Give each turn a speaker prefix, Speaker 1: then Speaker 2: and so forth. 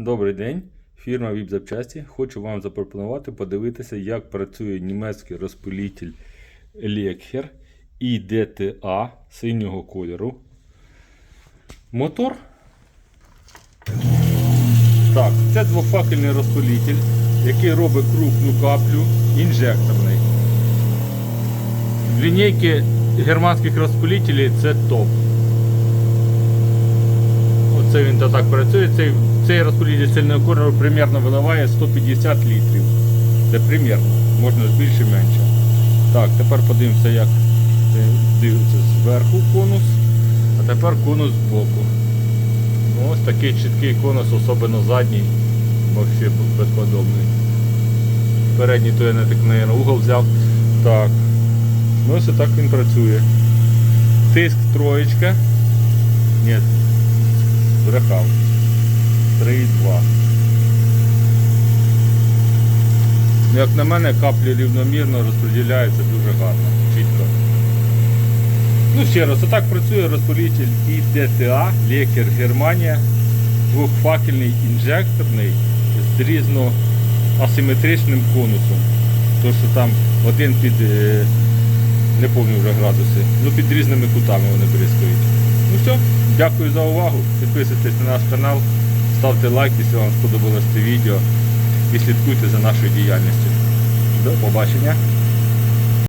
Speaker 1: Добрий день, фірма VIP Запчасті. Хочу вам запропонувати подивитися, як працює німецький розпилитель Lekher IDTA синього кольору. Мотор. Так, це двофакельний розпилитель, який робить крупну каплю інжекторний. Лінійки германських розпилителів це топ. Оце він то так працює. Цей, цей розпилитель сильного кольору примерно виливає 150 літрів. Це примерно, можна більше менше. Так, тепер подивимося, як е, дивиться зверху конус, а тепер конус збоку. Ну, ось такий чіткий конус, особливо задній, взагалі безподобний. Передній то я не так, наверное, угол взяв. Так. Ну ось так він працює. Тиск троєчка. Ні, збрехав. 3,2. Як на мене, каплі рівномірно розподіляються дуже гарно, чітко. Ну ще раз, отак працює розпилитель IDTA Лекер Германія. Двохфакельний інжекторний з різно асиметричним конусом. То що там один під, е, не пам'ятаю вже градуси, ну під різними кутами вони бризкають. Ну все, дякую за увагу. Підписуйтесь на наш канал, ставте лайк, якщо вам сподобалось це відео і слідкуйте за нашою діяльністю. До побачення.